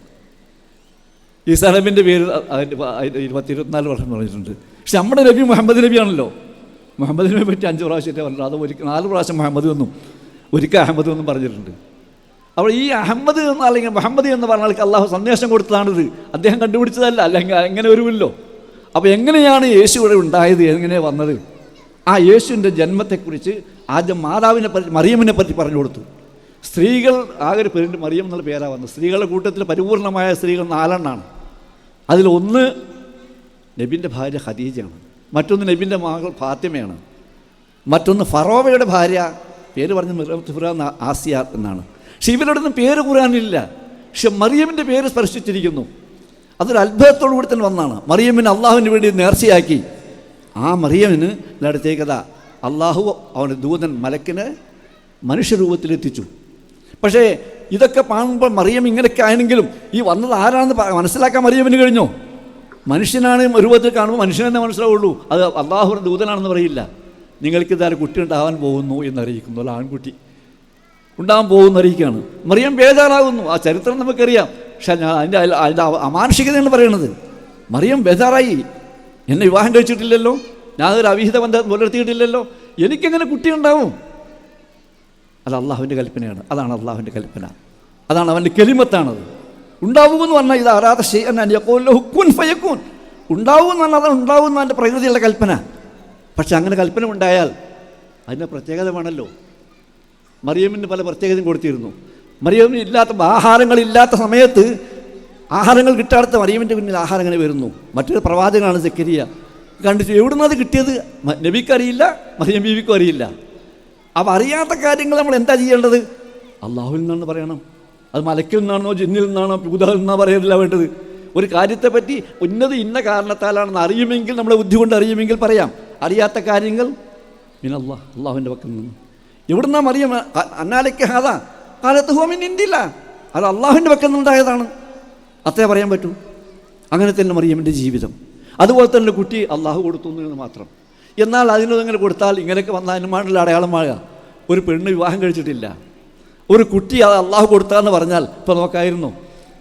ഈ സലബിന്റെ പേര് ഇരുപത്തി ഇരുപത്തിനാല് വർഷം പറഞ്ഞിട്ടുണ്ട്. പക്ഷെ നമ്മുടെ നബി മുഹമ്മദ് നബിയാണല്ലോ. മുഹമ്മദ് നബിയെ പറ്റി അഞ്ച് പ്രാവശ്യത്തെ പറഞ്ഞിട്ടുണ്ട്. അത് ഒരിക്കൽ നാല് പ്രാവശ്യം മുഹമ്മദ് എന്നും ഒരിക്കൽ അഹമ്മദ് എന്നും പറഞ്ഞിട്ടുണ്ട്. അപ്പോൾ ഈ അഹമ്മദ് എന്ന് അല്ലെങ്കിൽ മുഹമ്മദ് എന്ന് പറഞ്ഞ ആൾക്ക് അള്ളാഹു സന്ദേശം കൊടുത്തതാണിത്. അദ്ദേഹം കണ്ടുപിടിച്ചതല്ല അല്ലെങ്കിൽ എങ്ങനെ വരുമല്ലോ അപ്പോൾ എങ്ങനെയാണ് യേശു ഇവിടെ ഉണ്ടായത് എങ്ങനെ വന്നത്? ആ യേശുവിന്റെ ജന്മത്തെക്കുറിച്ച് ആദ്യം മാതാവിനെ പറ്റി മറിയമ്മിനെ പറ്റി പറഞ്ഞു കൊടുത്തു. സ്ത്രീകൾ ആകെ ഒരു പേരുണ്ട് മറിയം എന്നുള്ള പേരാണ് വന്നത്. സ്ത്രീകളുടെ കൂട്ടത്തിൽ പരിപൂർണമായ സ്ത്രീകൾ നാലെണ്ണാണ്. അതിലൊന്ന് നബിന്റെ ഭാര്യ ഖദീജയാണ്. മറ്റൊന്ന് നബിന്റെ മകൾ ഫാത്തിമയാണ്. മറ്റൊന്ന് ഫറോവയുടെ ഭാര്യ പേര് പറഞ്ഞ മിറഫുറ എന്ന ആസിയ എന്നാണ്. പക്ഷെ ഇവരോടൊന്നും പേര് ഖുറാനില്ല പക്ഷെ മറിയമിന്റെ പേര് സ്പർശിച്ചിരിക്കുന്നു. അതൊരു അത്ഭുതത്തോടു കൂടി തന്നെ വന്നാണ് മറിയമ്മിന് അള്ളാഹുവിന് വേണ്ടി നേർച്ചയാക്കി. ആ മറിയമിന് അടുത്തേക്കതാ അള്ളാഹു അവന്റെ ദൂതൻ മലക്കിനെ മനുഷ്യരൂപത്തിലെത്തിച്ചു. പക്ഷേ ഇതൊക്കെ കാണുമ്പോൾ മറിയം ഇങ്ങനെയൊക്കെ ആയെങ്കിലും ഈ വന്നത് ആരാണെന്ന് മനസ്സിലാക്കാൻ മറിയമ്മിന് കഴിഞ്ഞോ? മനുഷ്യനാണ് രൂപത്തിൽ കാണുമ്പോൾ മനുഷ്യനെന്നെ മനസ്സിലാവുള്ളൂ. അത് അള്ളാഹുവിന്റെ ദൂതനാണെന്ന് പറയില്ല. നിങ്ങൾക്ക് ഇതാ കുട്ടി ഉണ്ടാവാൻ പോകുന്നു എന്നറിയിക്കുന്നു അല്ല ആൺകുട്ടി ഉണ്ടാകാൻ പോകുന്ന അറിയിക്കുകയാണ്. മറിയം ബേജാറാകുന്നു. ആ ചരിത്രം നമുക്കറിയാം. പക്ഷെ ഞാൻ അതിന്റെ അതിന്റെ അമാനുഷികതയാണ് പറയണത്. മറിയം ബേജാറായി. എന്നെ വിവാഹം കഴിച്ചിട്ടില്ലല്ലോ. ഞാനൊരു അവിഹിത ബന്ധം പുലർത്തിയിട്ടില്ലല്ലോ. എനിക്കെങ്ങനെ കുട്ടി ഉണ്ടാവും? അത് അള്ളാഹുവിന്റെ കൽപ്പനയാണ്. അതാണ് അള്ളാഹുവിന്റെ കൽപ്പന. അതാണ് അവന്റെ കെലിമത്താണത്. ഉണ്ടാവുമെന്ന് പറഞ്ഞാൽ ഇത് ആരാധ ഹുക്കുൻ ഫയക്കൂൻ ഉണ്ടാവുമെന്ന് പറഞ്ഞാൽ അതാണ് ഉണ്ടാവുമെന്ന് അവന്റെ പ്രകൃതിയുള്ള കൽപ്പന. പക്ഷെ അങ്ങനെ കൽപ്പന ഉണ്ടായാൽ അതിന്റെ പ്രത്യേകത വേണമല്ലോ. മറിയമ്മിന് പല പ്രത്യേകതയും കൊടുത്തിരുന്നു. മറിയമ്മിന് ഇല്ലാത്ത ആഹാരങ്ങളില്ലാത്ത സമയത്ത് ആഹാരങ്ങൾ കിട്ടാത്ത മറിയമ്മിന്റെ പിന്നിൽ ആഹാരം അങ്ങനെ വരുന്നു. മറ്റൊരു പ്രവാചകനാണ് സെക്കരിയ കണ്ടിട്ട് എവിടുന്ന് അത് കിട്ടിയത്? നബിക്കറിയില്ല മറിയം ബീവിക്കും അറിയില്ല. അപ്പോൾ അറിയാത്ത കാര്യങ്ങൾ നമ്മൾ എന്താ ചെയ്യേണ്ടത്? അള്ളാഹുവിൽ നിന്നാണ് പറയണം. അത് മലക്കിൽ നിന്നാണോ ജിന്നിൽ നിന്നാണോ പൂതാവിൽ നിന്നാണോ പറയുന്നില്ല വേണ്ടത് ഒരു കാര്യത്തെപ്പറ്റി ഉന്നത ഇന്ന കാരണത്താലാണെന്ന് അറിയുമെങ്കിൽ നമ്മളെ ബുദ്ധി കൊണ്ട് അറിയുമെങ്കിൽ പറയാം. അറിയാത്ത കാര്യങ്ങൾ മിനല്ലാ അള്ളാഹുവിന്റെ പക്കൽ നിന്ന്. എവിടുന്നാ അറിയാം അന്നാലയ്ക്ക് ഹാദാ. കാലത്ത് ഹോമിൻ ഇന്ത്യയില്ല അത് അള്ളാഹുവിന്റെ പക്കൽ നിന്നുണ്ടായതാണ് അത്രേ പറയാൻ പറ്റൂ. അങ്ങനെ തന്നെ മറിയമ്മിന്റെ ജീവിതം. അതുപോലെ തന്നെ കുട്ടി അള്ളാഹു കൊടുത്തു എന്ന് മാത്രം. എന്നാൽ അതിനൊന്നിങ്ങനെ കൊടുത്താൽ ഇങ്ങനെയൊക്കെ വന്ന അനുമാനുള്ള അടയാളമാകുക ഒരു പെണ്ണ് വിവാഹം കഴിച്ചിട്ടില്ല. ഒരു കുട്ടി അത് അള്ളാഹു കൊടുത്താന്ന് പറഞ്ഞാൽ ഇപ്പോൾ നോക്കായിരുന്നു.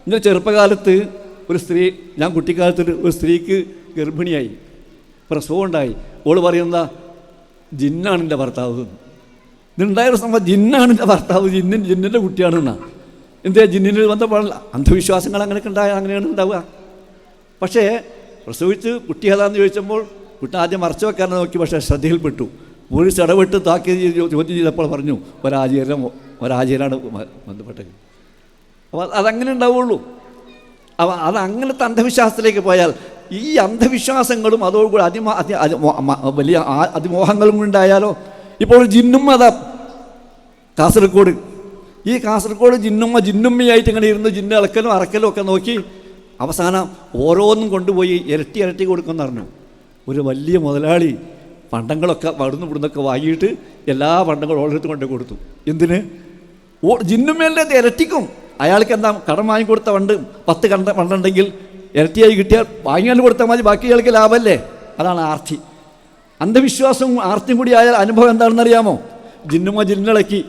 ഇന്ന് ചെറുപ്പകാലത്ത് ഒരു സ്ത്രീ ഞാൻ കുട്ടിക്കാലത്ത് ഒരു- സ്ത്രീക്ക് ഗർഭിണിയായി പ്രസവം ഉണ്ടായി. ഓൾ പറയുന്ന ജിന്നാണ് എന്റെ ഭർത്താവ്. ഇതുണ്ടായ ഒരു സംഭവം ജിന്നാണ് എന്റെ ഭർത്താവ് ജിന്നിൻ ജിന്നിന്റെ കുട്ടിയാണെന്നാ. എന്തേ ജിന്നിന് ബന്ധപ്പെടില്ല അന്ധവിശ്വാസങ്ങൾ അങ്ങനെയൊക്കെ ഉണ്ടായ അങ്ങനെയാണ് ഉണ്ടാവുക. പക്ഷേ പ്രസവിച്ച് കുട്ടി ഏതാന്ന് ചോദിച്ചപ്പോൾ കുട്ടി ആദ്യം മറച്ചു വെക്കാൻ നോക്കി പക്ഷേ ശ്രദ്ധയിൽപ്പെട്ടു. പോലീസ് ഇടപെട്ട് താക്കി ചോദ്യം ചെയ്തപ്പോൾ പറഞ്ഞു ഒരാചാരം ഒരാചാര്യാണ് ബന്ധപ്പെട്ടത്. അപ്പോൾ അതങ്ങനെ ഉണ്ടാവുള്ളൂ. അവ അത് അങ്ങനത്തെ അന്ധവിശ്വാസത്തിലേക്ക് പോയാൽ ഈ അന്ധവിശ്വാസങ്ങളും അതോടുകൂടി അതിമോ അതി വലിയ അതിമോഹങ്ങളും ഉണ്ടായാലോ? ഇപ്പോൾ ജിന്നും അത കാസർഗോഡ്. ഈ കാസർഗോഡ് ജിന്നുമ്മ ജിന്നുമ്മയായിട്ട് ഇങ്ങനെ ഇരുന്ന് ജിന്ന ഇളക്കലും അറക്കലും ഒക്കെ നോക്കി അവസാനം ഓരോന്നും കൊണ്ടുപോയി ഇരട്ടി ഇരട്ടി കൊടുക്കുമെന്ന് പറഞ്ഞു. ഒരു വലിയ മുതലാളി പണ്ടങ്ങളൊക്കെ അവിടുന്ന് ഇവിടുന്നൊക്കെ വാങ്ങിയിട്ട് എല്ലാ പണ്ടങ്ങളും ഓരോരുത്തർ കൊണ്ട് കൊടുത്തു. എന്തിന്? ഓ ജിന്നുമ്മേലെ ഇരട്ടിക്കും. അയാൾക്ക് എന്താ കടം വാങ്ങിക്കൊടുത്ത വണ്ട് പത്ത് കണ്ട പണ്ടുണ്ടെങ്കിൽ ഇരട്ടിയായി കിട്ടിയാൽ വാങ്ങിയാൽ കൊടുത്താൽ മതി ബാക്കി അയാൾക്ക് ലാഭമല്ലേ അതാണ് ആർത്തി. അന്ധവിശ്വാസവും ആർത്തിയും കൂടി ആയാൽ അനുഭവം എന്താണെന്ന് അറിയാമോ? ജിന്നുമ ജിന്നിളക്കി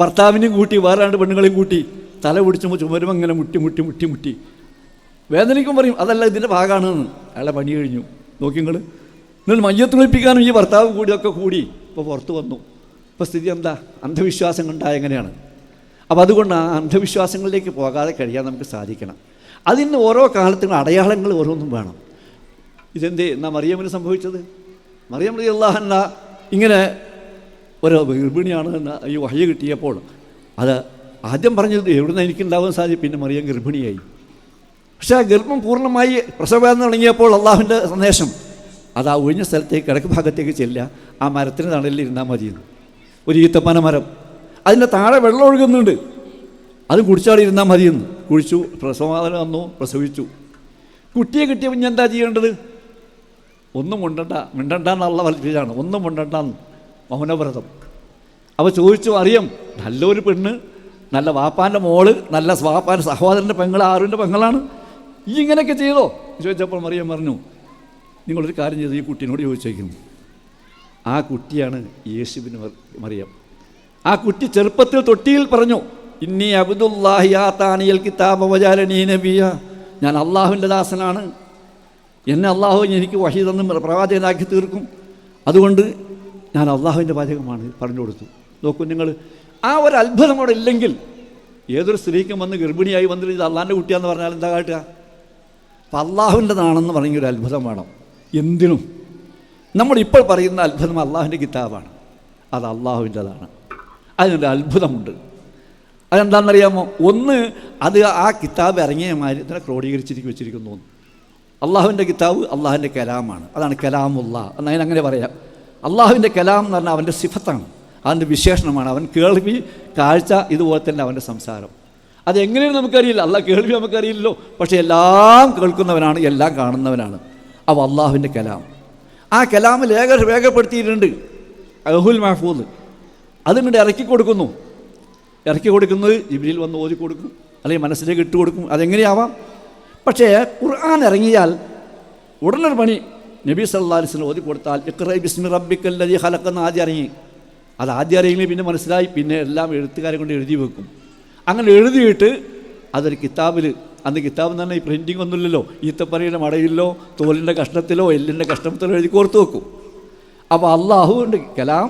ഭർത്താവിനെയും കൂട്ടി വേറെ രണ്ട് പെണ്ണുങ്ങളെയും കൂട്ടി. തല പിടിച്ച് ചുമരും അങ്ങനെ മുട്ടി മുട്ടി മുട്ടി മുട്ടി. വേദനയ്ക്കും പറയും അതല്ല ഇതിന്റെ ഭാഗമാണെന്ന്. അയാളെ പണി കഴിഞ്ഞു. നോക്കി നിങ്ങൾ നിങ്ങൾ മയ്യത്ത് കുളിപ്പിക്കാനും ഈ ഭർത്താവ് കൂടിയൊക്കെ കൂടി ഇപ്പോൾ പുറത്ത് വന്നു. ഇപ്പോൾ സ്ഥിതി എന്താ? അന്ധവിശ്വാസം കണ്ടായ എങ്ങനെയാണ്? അപ്പോൾ അതുകൊണ്ട് അന്ധവിശ്വാസങ്ങളിലേക്ക് പോകാതെ കഴിയാൻ നമുക്ക് സാധിക്കണം. അതിന് ഓരോ കാലത്തും അടയാളങ്ങൾ ഓരോന്നും വേണം. ഇതെന്തേ എന്നാ മറിയമ്മിന് സംഭവിച്ചത്? മറിയം റതി അള്ളാഹന്ന ഇങ്ങനെ ഒരു ഗർഭിണിയാണ് എന്ന് ഈ വഹ്യ കിട്ടിയപ്പോൾ അത് ആദ്യം പറഞ്ഞത് എവിടെ നിന്ന് എനിക്കുണ്ടാവാൻ സാധിക്കും പിന്നെ മറിയം ഗർഭിണിയായി. പക്ഷേ ആ ഗർഭം പൂർണമായി പ്രസവം തുടങ്ങിയപ്പോൾ അള്ളാഹുവിന്റെ സന്ദേശം അത് ആ ഒഴിഞ്ഞ സ്ഥലത്തേക്ക് കിഴക്ക് ഭാഗത്തേക്ക് ചെല്ലുക ആ മരത്തിന് തണലിൽ ഇരുന്നാൽ മതിയെന്ന്. ഒരു ഈത്തപ്പന മരം അതിന്റെ താഴെ വെള്ളം ഒഴുകുന്നുണ്ട്. അത് കുടിച്ചാടി ഇരുന്നാൽ മതിയെന്ന്. കുഴിച്ചു പ്രസവാദനം വന്നു പ്രസവിച്ചു. കുട്ടിയെ കിട്ടിയപ്പോൾ പിന്നെ എന്താ ചെയ്യേണ്ടത്? ഒന്നും മുണ്ടണ്ട മിണ്ടണ്ട എന്നുള്ള വൽപ്പിച്ചാണ് ഒന്നും മുണ്ടണ്ടെന്ന് മൗനവ്രതം. അപ്പോൾ ചോദിച്ചു അറിയാം നല്ലൊരു പെണ്ണ് നല്ല വാപ്പാന്റെ മോൾ നല്ല വാപ്പാന്റെ സഹോദരന്റെ പെങ്ങൾ ആരുടെ പെങ്ങളാണ്. ഈ ഇങ്ങനെയൊക്കെ ചെയ്തോ? ചോദിച്ചപ്പോൾ മറിയം പറഞ്ഞു നിങ്ങളൊരു കാര്യം ചെയ്തു? ഈ കുട്ടീനോട് ചോദിച്ചേക്കുന്നു. ആ കുട്ടിയാണ് യേശുവിന് മറിയം. ആ കുട്ടി ചെറുപ്പത്തിൽ തൊട്ടിയിൽ പറഞ്ഞു ഇന്നി അബ്ദുല്ലാഹിയാത്താനിയൽ കിതാബ വജാലനീ നബിയ. ഞാൻ അള്ളാഹുവിന്റെ ദാസനാണ്. എന്നെ അള്ളാഹു എനിക്ക് വഹി പ്രവാചകനാക്കി തീർക്കും. അതുകൊണ്ട് ഞാൻ അള്ളാഹുവിന്റെ പാചകമാണ് പറഞ്ഞു കൊടുത്തു. നോക്കൂ നിങ്ങൾ ആ ഒരു അത്ഭുതം അവിടെ ഇല്ലെങ്കിൽ ഏതൊരു സ്ത്രീക്കും വന്ന് ഗർഭിണിയായി വന്നിട്ട് ഇത് അള്ളാഹിന്റെ കുട്ടിയാന്ന് പറഞ്ഞാൽ എന്താ കാട്ടുക? അപ്പം അള്ളാഹുവിന്റെതാണെന്ന് പറഞ്ഞ ഒരു അത്ഭുതം വേണം. എന്തിനും. നമ്മളിപ്പോൾ പറയുന്ന അത്ഭുതം അള്ളാഹുവിന്റെ കിതാബാണ്. അത് അള്ളാഹുവിന്റെതാണ്. അതിനൊരു അത്ഭുതമുണ്ട്. അതെന്താണെന്നറിയാമോ? ഒന്ന് അത് ആ കിതാബ് ഇറങ്ങിയ മാതിരി ഇതിനെ ക്രോഡീകരിച്ചിരിക്കും വെച്ചിരിക്കുന്നു അള്ളാഹുവിന്റെ കിതാബ് അള്ളാഹുവിന്റെ കലാമാണ്. അതാണ് കലാമുള്ള എന്നതിന് അങ്ങനെ പറയാം. അള്ളാഹുവിന്റെ കലാം എന്ന് പറഞ്ഞാൽ അവന്റെ സിഫത്താണ്. അതിന്റെ വിശേഷണമാണ്. അവൻ കേൾവി കാഴ്ച ഇതുപോലെ തന്നെ അവന്റെ സംസാരം. അതെങ്ങനെയാണ് നമുക്കറിയില്ല. അല്ല കേൾവി നമുക്കറിയില്ലല്ലോ. പക്ഷേ എല്ലാം കേൾക്കുന്നവനാണ് എല്ലാം കാണുന്നവനാണ്. അവ അള്ളാഹുവിന്റെ കലാം. ആ കലാമിൽ രേഖ രേഖപ്പെടുത്തിയിട്ടുണ്ട്. അഹുൽ മഹഫൂദ്. അതിങ്ങോട്ട് ഇറക്കി കൊടുക്കുന്നു. ഇറക്കി കൊടുക്കുന്നത് ജിബിലിൽ വന്ന് ഓതി കൊടുക്കും അല്ലെങ്കിൽ മനസ്സിലേക്ക് ഇട്ട് കൊടുക്കും അതെങ്ങനെയാവാം? പക്ഷേ ഖുർആൻ ഇറങ്ങിയാൽ ഉടനൊരു പണി നബി സല്ലാ അലിസ്ലം ഓതി കൊടുത്താൽ ഇക്രൈ ബിസ്മി റബ്ബിക്കല്ലതി ഹലക്കെന്ന് ആദ്യം ഇറങ്ങി. അത് ആദ്യം ഇറങ്ങി പിന്നെ മനസ്സിലായി പിന്നെ എല്ലാം എഴുത്തുകാരെ കൊണ്ട് എഴുതി വെക്കും. അങ്ങനെ എഴുതിയിട്ട് അതൊരു കിതാബിൽ അന്ന് കിതാബ് തന്നെ ഈ പ്രിന്റിംഗ് ഒന്നുമില്ലല്ലോ. ഈത്തപ്പനയുടെ മടയിലോ തോലിന്റെ കഷ്ണത്തിലോ എല്ലിന്റെ കഷ്ണത്തിലോ എഴുതി കോർത്ത് വെക്കും. അപ്പോൾ അള്ളാഹു ഉണ്ട് കലാം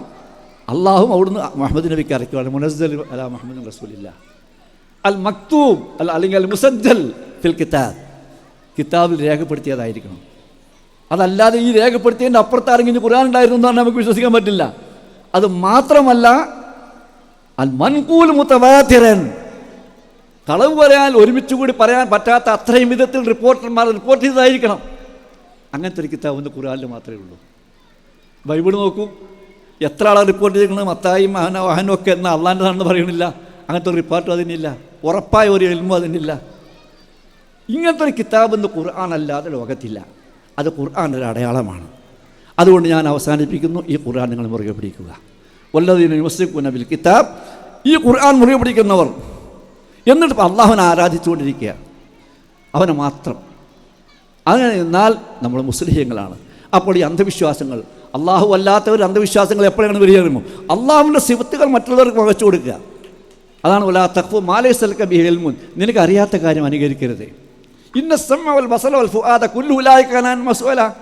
അള്ളാഹും അവിടുന്ന് മുഹമ്മദ് നബിക്ക് ഇറക്കുവാണ് മുനസ്സൽ അല മുഹമ്മദ് റസൂലില്ല. അൽ മക്തൂബ് അല്ല അല്ലെങ്കിൽ അൽ മുസജ്ജൽ ഫിൽ കിതാബ്. കിതാബിൽ രേഖപ്പെടുത്തിയതായിരിക്കണം. അതല്ലാതെ ഈ രേഖപ്പെടുത്തിയതിന്റെ അപ്പുറത്താരെങ്കിലും ഖുർആൻ ഉണ്ടായിരുന്നു എന്ന് പറഞ്ഞാൽ നമുക്ക് വിശ്വസിക്കാൻ പറ്റില്ല. അത് മാത്രമല്ല അൽ മൻകൂൽ മുത്തവാതിരൻ കളവ് പറയാൻ ഒരുമിച്ച് കൂടി പറയാൻ പറ്റാത്ത അത്രയും വിധത്തിൽ റിപ്പോർട്ടർമാർ റിപ്പോർട്ട് ചെയ്തതായിരിക്കണം. അങ്ങനത്തെ ഒരു കിതാബ് ഒന്ന് ഖുർആനിൽ മാത്രമേ ഉള്ളൂ. ബൈബിൾ നോക്കൂ. എത്ര ആളാണ് റിപ്പോർട്ട് ചെയ്തിരിക്കുന്നത്? മത്തായും അഹന വാഹനും ഒക്കെ എന്നാൽ അള്ളാന്റെതാണെന്ന് പറയണില്ല അങ്ങനത്തെ ഒരു റിപ്പോർട്ട് അതിനില്ല. ഉറപ്പായ ഒരു എൽമോ അതിനില്ല. ഇങ്ങനത്തെ ഒരു കിതാബ് എന്ന് ഖുർആൻ അല്ലാതെ ലോകത്തില്ല. അത് ഖുർആൻ ഒരു അടയാളമാണ്. അതുകൊണ്ട് ഞാൻ അവസാനിപ്പിക്കുന്നു. ഈ ഖുർആൻ നിങ്ങൾ മുറുകെ പിടിക്കുക. വല്ലതിന് യുവസിക്കുന്ന ബിൽ കിതാബ്. ഈ ഖുർആൻ മുറുകെ പിടിക്കുന്നവർ. എന്നിട്ട് അള്ളാഹുവിനെ ആരാധിച്ചുകൊണ്ടിരിക്കുക. അവനെ മാത്രം. അങ്ങനെ നിന്നാൽ നമ്മൾ മുസ്ലിഹ്യങ്ങളാണ് അപ്പോൾ ഈ അന്ധവിശ്വാസങ്ങൾ അള്ളാഹു അല്ലാത്തവർ അന്ധവിശ്വാസങ്ങൾ എപ്പോഴാണ് വരികയാകുമോ അള്ളാഹുവിന്റെ സിവത്തുകൾ മറ്റുള്ളവർക്ക് പകച്ചു കൊടുക്കുക. അതാണ് ഒലാ തഖ്ഫു മാലേ സൽക്ക ബിഹേൽമുൻ നിനക്ക് അറിയാത്ത കാര്യം അനുകരിക്കരുത്. ഇന്ന സമ്മവൽ ബസലവൽ ഫുആദ കുല്ലു കാണാൻ മസ്വല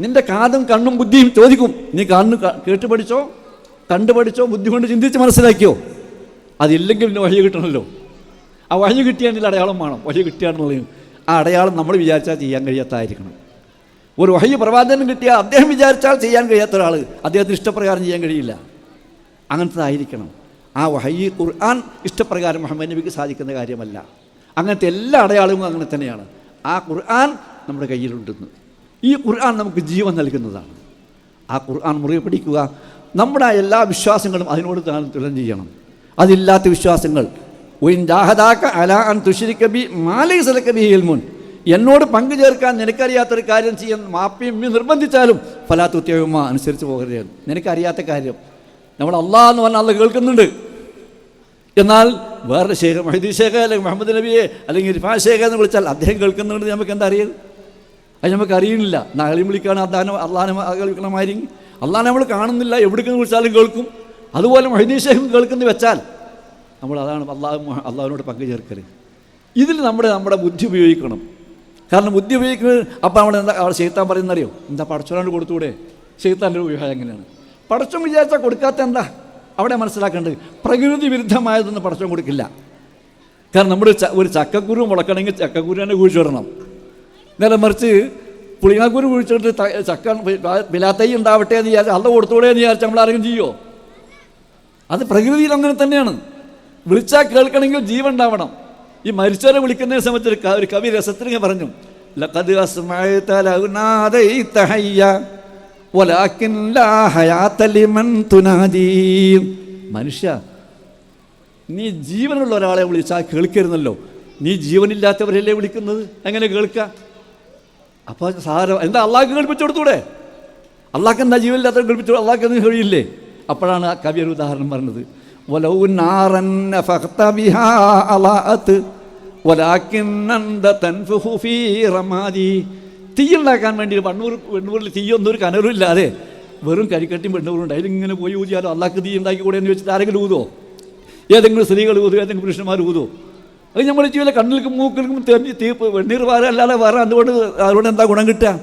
നിന്റെ കാതും കണ്ണും ബുദ്ധിയും ചോദിക്കും നീ കണ്ണു കേട്ടുപഠിച്ചോ കേട്ട് പഠിച്ചോ? കണ്ടു പഠിച്ചോ? ബുദ്ധി കൊണ്ട് ചിന്തിച്ച് മനസ്സിലാക്കിയോ? അതില്ലെങ്കിൽ പിന്നെ വഴി കിട്ടണമല്ലോ. ആ വഴി കിട്ടിയാണെങ്കിൽ അടയാളം വേണം. വഴി കിട്ടിയാണെന്നുള്ളത് ആ അടയാളം നമ്മൾ വിചാരിച്ചാൽ ചെയ്യാൻ കഴിയാത്തതായിരിക്കണം. ഒരു വഹയ്യ പ്രവാചകൻ കിട്ടിയാൽ അദ്ദേഹം വിചാരിച്ചാൽ ചെയ്യാൻ കഴിയാത്ത ഒരാൾ അദ്ദേഹത്തിന് ഇഷ്ടപ്രകാരം ചെയ്യാൻ കഴിയില്ല. അങ്ങനത്തതായിരിക്കണം. ആ വഹയ്യ ഖുർആൻ ഇഷ്ടപ്രകാരം മുഹമ്മദ് നബിക്ക് സാധിക്കുന്ന കാര്യമല്ല. അങ്ങനത്തെ എല്ലാ അടയാളവും അങ്ങനെ തന്നെയാണ്. ആ ഖുർആൻ നമ്മുടെ കയ്യിലുണ്ടെന്ന്. ഈ ഖുർആൻ നമുക്ക് ജീവൻ നൽകുന്നതാണ്. ആ ഖുർആൻ മുറിയെ പിടിക്കുക നമ്മുടെ എല്ലാ വിശ്വാസങ്ങളും അതിനോട് താൻ തുലം ചെയ്യണം. അതില്ലാത്ത വിശ്വാസങ്ങൾ. ഉയിൻ ജാഹദാക്ക അല അൻ തുഷിരിക്ക ബി മാലൈ സലക്കബി ഇൽമുൻ. എന്നോട് പങ്കു ചേർക്കാൻ നിനക്കറിയാത്തൊരു കാര്യം ചെയ്യാൻ മാപ്പിയും നിർബന്ധിച്ചാലും ഫലാത്തുത്യവുമ അനുസരിച്ച് പോകരുത്. നിനക്കറിയാത്ത കാര്യം. നമ്മൾ അള്ളാഹ് എന്ന് പറഞ്ഞാൽ അള്ള കേൾക്കുന്നുണ്ട്. എന്നാൽ വേറെ ശേഖർ മഹദി ശേഖർ അല്ലെങ്കിൽ മുഹമ്മദ് നബിയെ അല്ലെങ്കിൽ ഇർഫാ ശേഖർ എന്ന് വിളിച്ചാൽ അദ്ദേഹം കേൾക്കുന്നുണ്ട് നമുക്ക് എന്താ അറിയത് അത് നമുക്ക് അറിയുന്നില്ല. നാളെ വിളിക്കുകയാണ് അള്ളാഹനെ അള്ളാഹനെ കേൾക്കണമായിരിക്കും അള്ളാഹ് നമ്മൾ കാണുന്നില്ല. എവിടേക്ക് വിളിച്ചാലും കേൾക്കും. അതുപോലെ മഹദി ശേഖം കേൾക്കുന്നു വെച്ചാൽ നമ്മൾ അതാണ് അള്ളാഹു അള്ളാഹുവിനോട് പങ്കു ചേർക്കൽ ഇതിൽ നമ്മുടെ നമ്മുടെ ബുദ്ധി ഉപയോഗിക്കണം. കാരണം ബുദ്ധി ഉപയോഗിക്കുന്നത് അപ്പം അവിടെ എന്താ അവിടെ ചെയ്ത്താൻ പറയുന്നറിയോ എന്താ പടച്ചോനാണ്ട് കൊടുത്തൂടെ? ചെയ്ത്താന്റെ വിവാഹം എങ്ങനെയാണ്? പടച്ചോൻ വിചാരിച്ചാൽ കൊടുക്കാത്ത എന്താ? അവിടെ മനസ്സിലാക്കേണ്ടത് പ്രകൃതി വിരുദ്ധമായതൊന്നും പടച്ചോൻ കൊടുക്കില്ല. കാരണം നമ്മുടെ ച- ഒരു ചക്കക്കുരു മുളക്കണമെങ്കിൽ ചക്കക്കുരു തന്നെ കുഴിച്ചിടണം നേരെ മറിച്ച് പുളിങ്ങാക്കുരു കുഴിച്ചിട്ട് ചക്ക വിലാത്തൈ ഉണ്ടാവട്ടെ എന്ന് വിചാരിച്ചാൽ അല്ല കൊടുത്തൂടെ എന്ന് വിചാരിച്ചാൽ നമ്മൾ ആരെങ്കിലും ചെയ്യോ? അത് പ്രകൃതിയിൽ അങ്ങനെ തന്നെയാണ്. വിളിച്ചാൽ കേൾക്കണമെങ്കിൽ ജീവൻ ഉണ്ടാവണം. ഈ മരിച്ചവരെ വിളിക്കുന്ന സമയത്ത് ഒരു കവി രസത്തിൽ പറഞ്ഞു ലഖദ് മനുഷ്യ നീ ജീവനുള്ള ഒരാളെ വിളിച്ചാൽ കേൾക്കരുന്നല്ലോ നീ ജീവനില്ലാത്തവരല്ലേ വിളിക്കുന്നത്? എങ്ങനെ കേൾക്ക? അപ്പോൾ സാര എന്താ അള്ളാഹ് കേൾപ്പിച്ചു കൊടുത്തൂടെ അള്ളാഹ് എന്താ ജീവനില്ലാത്തവർ കേൾപ്പിച്ചു അള്ളാഹ് എന്ന് കഴിയില്ലേ അപ്പോഴാണ് ആ കവി ഒരു ഉദാഹരണം പറഞ്ഞത്. തീയുണ്ടാക്കാൻ വേണ്ടി വണ്ണൂർ വെണ്ണൂരിൽ തീയൊന്നും ഒരു കനറും ഇല്ലാതെ വെറും കരിക്കട്ടിയും വെണ്ണൂറുണ്ട് അതിലിങ്ങനെ പോയി ഊതിയാലോ? അള്ളാക്ക് തീ ഉണ്ടാക്കി കൂടെ എന്ന് വെച്ചിട്ട് ആരെങ്കിലും ഊതോ? ഏതെങ്കിലും സ്ത്രീകൾ ഊതോ? ഏതെങ്കിലും പുരുഷന്മാർ ഊതോ? അത് നമ്മൾ ചെയ്യുന്ന കണ്ണിൽക്കും മൂക്കിൽക്കും തെറിഞ്ഞ് തീ വെണ്ണീർ വേറെ അല്ലാതെ വേറെ അതുകൊണ്ട് അതുകൊണ്ട് എന്താ ഗുണം കിട്ടുക?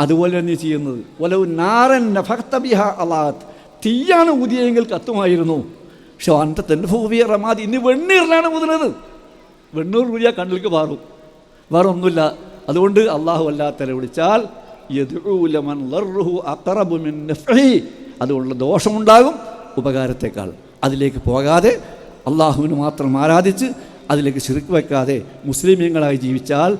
അതുപോലെ തന്നെ ചെയ്യുന്നത്. ഒലവ് നാരൻ ഭക്ത ബിഹ അലാത്ത് തീയാണ് ഊതിയെങ്കിൽ കത്തുമായിരുന്നു. പക്ഷെ അന്റെ തന്നെ ഭൂവിയ റമാതി ഇന്ന് വെണ്ണീറിലാണ് മുതലത്. വെണ്ണൂർ കൂടിയ കണ്ണിലേക്ക് മാറും വേറെ ഒന്നുമില്ല അതുകൊണ്ട് അള്ളാഹു അല്ലാത്തരെ വിളിച്ചാൽ. അതുകൊണ്ട് ദോഷമുണ്ടാകും ഉപകാരത്തേക്കാൾ. അതിലേക്ക് പോകാതെ അള്ളാഹുവിന് മാത്രം ആരാധിച്ച് അതിലേക്ക് ശിർക്ക് വയ്ക്കാതെ മുസ്ലിമീങ്ങളായി ജീവിച്ചാൽ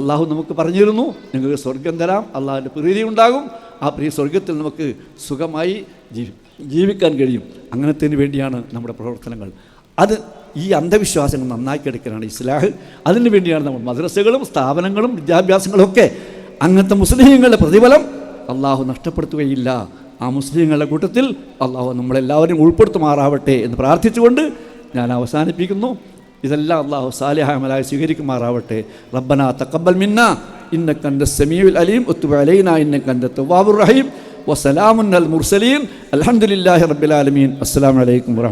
അള്ളാഹു നമുക്ക് പറഞ്ഞിരുന്നു നിങ്ങൾക്ക് സ്വർഗം തരാം അള്ളാഹുവിന്റെ പ്രീതി ഉണ്ടാകും. ആ പ്രിയ സ്വർഗത്തിൽ നമുക്ക് സുഖമായി ജീവിക്കും ജീവിക്കാൻ കഴിയും. അങ്ങനത്തിന് വേണ്ടിയാണ് നമ്മുടെ പ്രവർത്തനങ്ങൾ. അത് ഈ അന്ധവിശ്വാസങ്ങൾ നന്നാക്കി എടുക്കാനാണ് ഇസ്ലാഹ്. അതിന് വേണ്ടിയാണ് നമ്മൾ മദ്രസകളും സ്ഥാപനങ്ങളും വിദ്യാഭ്യാസങ്ങളൊക്കെ അങ്ങനത്തെ മുസ്ലിങ്ങളുടെ പ്രതിഫലം അള്ളാഹു നഷ്ടപ്പെടുത്തുകയില്ല. ആ മുസ്ലിങ്ങളുടെ കൂട്ടത്തിൽ അള്ളാഹു നമ്മളെല്ലാവരും ഉൾപ്പെടുത്തുമാറാവട്ടെ എന്ന് പ്രാർത്ഥിച്ചുകൊണ്ട് ഞാൻ അവസാനിപ്പിക്കുന്നു. ഇതെല്ലാം അള്ളാഹു സാലിഹാമലായി സ്വീകരിക്കുമാറാവട്ടെ. റബ്ബന തക്കബൽ മിന്ന ഇന്നക്കന്റെ സമീൽ അലീം ഒത്തുബ അലൈന ഇന്നക്കന്റെ തുവാബുർ റഹീം. وسلام المرسلين. الحمد لله رب العالمين. السلام عليكم ورحمة